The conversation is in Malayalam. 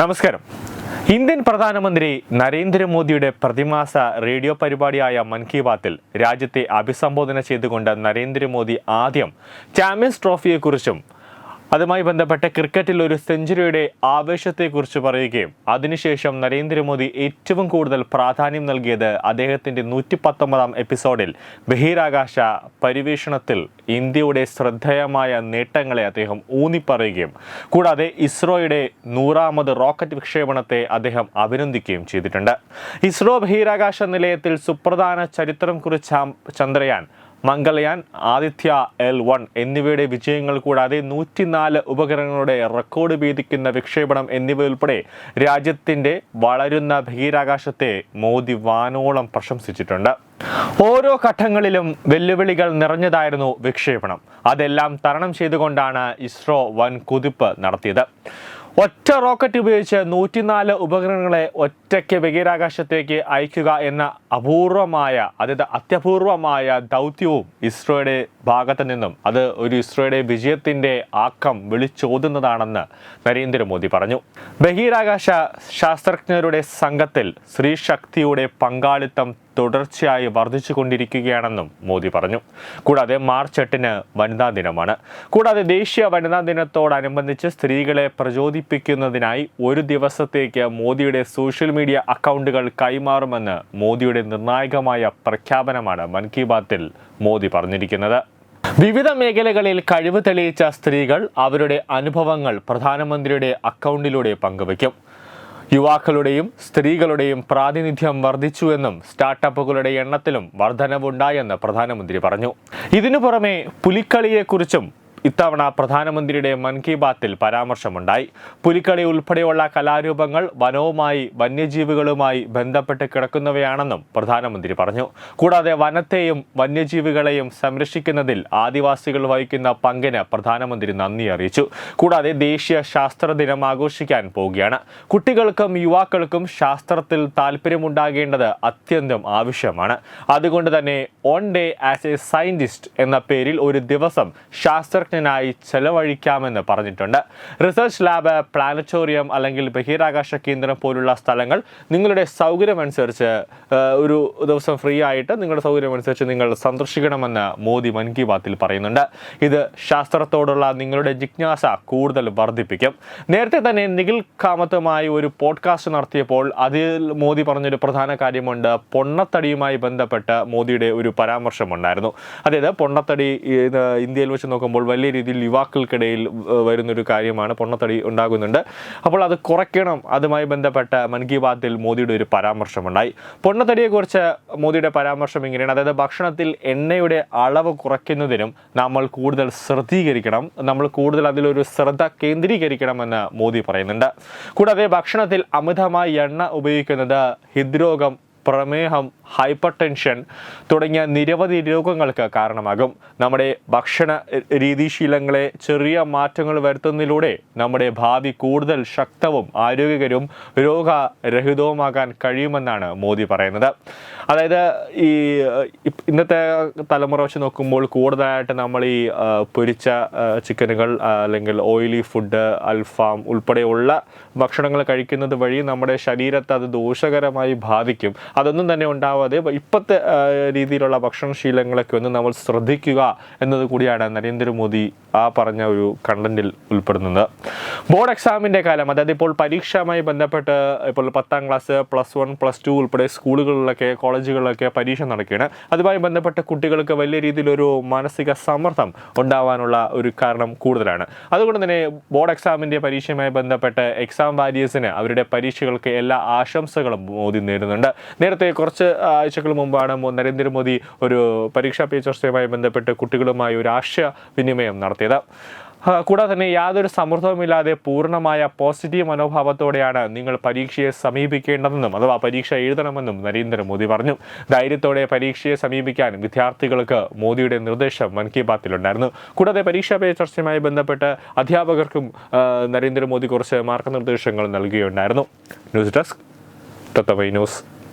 നമസ്കാരം. ഇന്ത്യൻ പ്രധാനമന്ത്രി നരേന്ദ്രമോദിയുടെ പ്രതിമാസ റേഡിയോ പരിപാടിയായ മൻ കി ബാത്തിൽ രാജ്യത്തെ അഭിസംബോധന ചെയ്തുകൊണ്ട് നരേന്ദ്രമോദി ആദ്യം ചാമ്പ്യൻസ് ട്രോഫിയെക്കുറിച്ചും അതുമായി ബന്ധപ്പെട്ട് ക്രിക്കറ്റിൽ ഒരു സെഞ്ചുറിയുടെ ആവേശത്തെക്കുറിച്ച് പറയുകയും അതിനുശേഷം നരേന്ദ്രമോദി ഏറ്റവും കൂടുതൽ പ്രാധാന്യം നൽകിയത് അദ്ദേഹത്തിന്റെ നൂറ്റി പത്തൊമ്പതാം എപ്പിസോഡിൽ. ബഹിരാകാശ പരിവേഷണത്തിൽ ഇന്ത്യയുടെ ശ്രദ്ധേയമായ നേട്ടങ്ങളെ അദ്ദേഹം ഊന്നിപ്പറയുകയും കൂടാതെ ഇസ്രോയുടെ നൂറാമത് റോക്കറ്റ് വിക്ഷേപണത്തെ അദ്ദേഹം അഭിനന്ദിക്കുകയും ചെയ്തിട്ടുണ്ട്. ഇസ്രോ ബഹിരാകാശ നിലയത്തിൽ സുപ്രധാന ചരിത്രം കുറിച്ച ചന്ദ്രയാൻ മംഗളയാൻ ആദിത്യ എൽ വൺ എന്നിവയുടെ വിജയങ്ങൾ കൂടാതെ നൂറ്റിനാല് ഉപകരണങ്ങളുടെ റെക്കോർഡ് ഭേദിക്കുന്ന വിക്ഷേപണം എന്നിവയുൾപ്പെടെ രാജ്യത്തിന്റെ വളരുന്ന ബഹിരാകാശത്തെ മോദി വാനോളം പ്രശംസിച്ചിട്ടുണ്ട്. ഓരോ ഘട്ടങ്ങളിലും വെല്ലുവിളികൾ നിറഞ്ഞതായിരുന്നു വിക്ഷേപണം. അതെല്ലാം തരണം ചെയ്തുകൊണ്ടാണ് ഇസ്രോ വൻ കുതിപ്പ് നടത്തിയത്. ഒറ്റ റോക്കറ്റ് ഉപയോഗിച്ച് നൂറ്റിനാല് ഉപഗ്രഹങ്ങളെ ഒറ്റയ്ക്ക് ബഹിരാകാശത്തേക്ക് അയക്കുക എന്ന അപൂർവമായ അതായത് അത്യപൂർവമായ ദൗത്യവും ഇസ്രോയുടെ ഭാഗത്തു നിന്നും അത് ഒരു ഇസ്രോയുടെ വിജയത്തിന്റെ ആക്കം വിളിച്ചോതുന്നതാണെന്ന് നരേന്ദ്രമോദി പറഞ്ഞു. ബഹിരാകാശ ശാസ്ത്രജ്ഞരുടെ സംഘത്തിൽ സ്ത്രീശക്തിയുടെ പങ്കാളിത്തം തുടർച്ചയായി വർദ്ധിച്ചുകൊണ്ടിരിക്കുകയാണെന്നും മോദി പറഞ്ഞു. കൂടാതെ മാർച്ച് എട്ടിന് വനിതാ ദിനമാണ്. കൂടാതെ ദേശീയ വനിതാ ദിനത്തോടനുബന്ധിച്ച് സ്ത്രീകളെ പ്രചോദിപ്പിക്കുന്നതിനായി ഒരു ദിവസത്തേക്ക് മോദിയുടെ സോഷ്യൽ മീഡിയ അക്കൗണ്ടുകൾ കൈമാറുമെന്ന് മോദിയുടെ നിർണായകമായ പ്രഖ്യാപനമാണ് മൻ കി ബാത്തിൽ മോദി പറഞ്ഞിരിക്കുന്നത്. വിവിധ മേഖലകളിൽ കഴിവ് തെളിയിച്ച സ്ത്രീകൾ അവരുടെ അനുഭവങ്ങൾ പ്രധാനമന്ത്രിയുടെ അക്കൗണ്ടിലൂടെ പങ്കുവയ്ക്കും. യുവാക്കളുടെയും സ്ത്രീകളുടെയും പ്രാതിനിധ്യം വർദ്ധിച്ചുവെന്നും സ്റ്റാർട്ടപ്പുകളുടെ എണ്ണത്തിലും വർധനവുണ്ടായെന്ന് പ്രധാനമന്ത്രി പറഞ്ഞു. ഇതിനു പുറമെ പുലിക്കളിയെക്കുറിച്ചും ഇത്തവണ പ്രധാനമന്ത്രിയുടെ മൻ കി ബാത്തിൽ പരാമർശമുണ്ടായി. പുലിക്കളി ഉൾപ്പെടെയുള്ള കലാരൂപങ്ങൾ വനവുമായി വന്യജീവികളുമായി ബന്ധപ്പെട്ട് കിടക്കുന്നവയാണെന്നും പ്രധാനമന്ത്രി പറഞ്ഞു. കൂടാതെ വനത്തെയും വന്യജീവികളെയും സംരക്ഷിക്കുന്നതിൽ ആദിവാസികൾ വഹിക്കുന്ന പങ്കിന് പ്രധാനമന്ത്രി നന്ദി അറിയിച്ചു. കൂടാതെ ദേശീയ ശാസ്ത്ര ദിനം ആഘോഷിക്കാൻ പോവുകയാണ്. കുട്ടികൾക്കും യുവാക്കൾക്കും ശാസ്ത്രത്തിൽ താല്പര്യമുണ്ടാകേണ്ടത് അത്യന്തം ആവശ്യമാണ്. അതുകൊണ്ട് തന്നെ one day as a scientist എന്ന പേരിൽ ഒരു ദിവസം ശാസ്ത്രജ്ഞനായി ചെലവഴിക്കാമെന്ന് പറഞ്ഞിട്ടുണ്ട്. റിസർച്ച് ലാബ് പ്ലാനറ്റോറിയം അല്ലെങ്കിൽ ബഹിരാകാശ കേന്ദ്രം പോലുള്ള സ്ഥലങ്ങൾ നിങ്ങളുടെ സൗകര്യമനുസരിച്ച് ഒരു ദിവസം ഫ്രീ ആയിട്ട് നിങ്ങളുടെ സൗകര്യമനുസരിച്ച് നിങ്ങൾ സന്ദർശിക്കണമെന്ന് മോദി മൻ കി ബാത്തിൽ പറയുന്നുണ്ട്. ഇത് ശാസ്ത്രത്തോടുള്ള നിങ്ങളുടെ ജിജ്ഞാസ കൂടുതൽ വർദ്ധിപ്പിക്കും. നേരത്തെ തന്നെ നിഖിൽ കാമത്തുമായി ഒരു പോഡ്കാസ്റ്റ് നടത്തിയപ്പോൾ അതിൽ മോദി പറഞ്ഞൊരു പ്രധാന കാര്യമുണ്ട്. പൊണ്ണത്തടിയുമായി ബന്ധപ്പെട്ട് മോദിയുടെ ഒരു പരാമർശമുണ്ടായിരുന്നു. അതായത് പൊണ്ണത്തടി ഇന്ത്യയിൽ വെച്ച് നോക്കുമ്പോൾ വലിയ രീതിയിൽ യുവാക്കൾക്കിടയിൽ വരുന്നൊരു കാര്യമാണ് പൊണ്ണത്തടി ഉണ്ടാകുന്നുണ്ട്. അപ്പോൾ അത് കുറയ്ക്കണം. അതുമായി ബന്ധപ്പെട്ട മൻ കി ബാത്തിൽ മോദിയുടെ ഒരു പരാമർശമുണ്ടായി. പൊണ്ണത്തടിയെക്കുറിച്ച് മോദിയുടെ പരാമർശം ഇങ്ങനെയാണ്. അതായത് ഭക്ഷണത്തിൽ എണ്ണയുടെ അളവ് കുറയ്ക്കുന്നതിനും നമ്മൾ കൂടുതൽ ശ്രദ്ധീകരിക്കണം. നമ്മൾ കൂടുതൽ അതിലൊരു ശ്രദ്ധ കേന്ദ്രീകരിക്കണമെന്ന് മോദി പറയുന്നുണ്ട്. കൂടാതെ ഭക്ഷണത്തിൽ അമിതമായി എണ്ണ ഉപയോഗിക്കുന്നത് ഹൃദ്രോഗം പ്രമേഹം ഹൈപ്പർ ടെൻഷൻ തുടങ്ങിയ നിരവധി രോഗങ്ങൾക്ക് കാരണമാകും. നമ്മുടെ ഭക്ഷണ രീതിശീലങ്ങളെ ചെറിയ മാറ്റങ്ങൾ വരുത്തുന്നതിലൂടെ നമ്മുടെ ഭാവി കൂടുതൽ ശക്തവും ആരോഗ്യകരവും രോഗരഹിതവുമാകാൻ കഴിയുമെന്നാണ് മോദി പറയുന്നത്. അതായത് ഈ ഇന്നത്തെ തലമുറ വെച്ച് നോക്കുമ്പോൾ കൂടുതലായിട്ട് നമ്മൾ ഈ പൊരിച്ച ചിക്കനുകൾ അല്ലെങ്കിൽ ഓയിലി ഫുഡ് അൽഫാം ഉൾപ്പെടെയുള്ള ഭക്ഷണങ്ങൾ കഴിക്കുന്നത് വഴി നമ്മുടെ ശരീരത്തെ അത് ദോഷകരമായി ബാധിക്കും. അതൊന്നും തന്നെ ഉണ്ടാവാതെ ഇപ്പോഴത്തെ രീതിയിലുള്ള ഭക്ഷണശീലങ്ങളൊക്കെ ഒന്ന് നമ്മൾ ശ്രദ്ധിക്കുക എന്നത് കൂടിയാണ് നരേന്ദ്രമോദി ആ പറഞ്ഞ ഒരു കണ്ടന്റിൽ ഉൾപ്പെടുന്നത്. ബോർഡ് എക്സാമിന്റെ കാലം അതായത് ഇപ്പോൾ പരീക്ഷയുമായി ബന്ധപ്പെട്ട് ഇപ്പോൾ പത്താം class plus one plus two ഉൾപ്പെടെ സ്കൂളുകളിലൊക്കെ കോളേജുകളിലൊക്കെ പരീക്ഷ നടക്കുകയാണ്. അതുമായി ബന്ധപ്പെട്ട കുട്ടികൾക്ക് വലിയ രീതിയിലൊരു മാനസിക സമ്മർദ്ദം ഉണ്ടാവാനുള്ള ഒരു കാരണം കൂടുതലാണ്. അതുകൊണ്ട് തന്നെ ബോർഡ് എക്സാമിന്റെ പരീക്ഷയുമായി ബന്ധപ്പെട്ട് എക്സാം വാരിയേഴ്സിന് അവരുടെ പരീക്ഷകൾക്ക് എല്ലാ ആശംസകളും മോദി നേരുന്നുണ്ട്. നേരത്തെ കുറച്ച് ആഴ്ചകൾ മുമ്പാണ് നരേന്ദ്രമോദി ഒരു പരീക്ഷാ പേ ചർച്ചയുമായി ബന്ധപ്പെട്ട് കുട്ടികളുമായി ഒരു ആശയവിനിമയം നടത്തിയത്. കൂടാതെ തന്നെ യാതൊരു സമ്മർദ്ദവുമില്ലാതെ പൂർണമായ പോസിറ്റീവ് മനോഭാവത്തോടെയാണ് നിങ്ങൾ പരീക്ഷയെ സമീപിക്കേണ്ടതെന്നും അഥവാ പരീക്ഷ എഴുതണമെന്നും നരേന്ദ്രമോദി പറഞ്ഞു. ധൈര്യത്തോടെ പരീക്ഷയെ സമീപിക്കാൻ വിദ്യാർത്ഥികൾക്ക് മോദിയുടെ നിർദ്ദേശം മൻ കി ബാത്തിലുണ്ടായിരുന്നു. കൂടാതെ പരീക്ഷാ പേ ചർച്ചയുമായി ബന്ധപ്പെട്ട് അധ്യാപകർക്കും നരേന്ദ്രമോദി കുറച്ച് മാർഗനിർദ്ദേശങ്ങൾ നൽകുകയുണ്ടായിരുന്നു. News desk Tattamai news.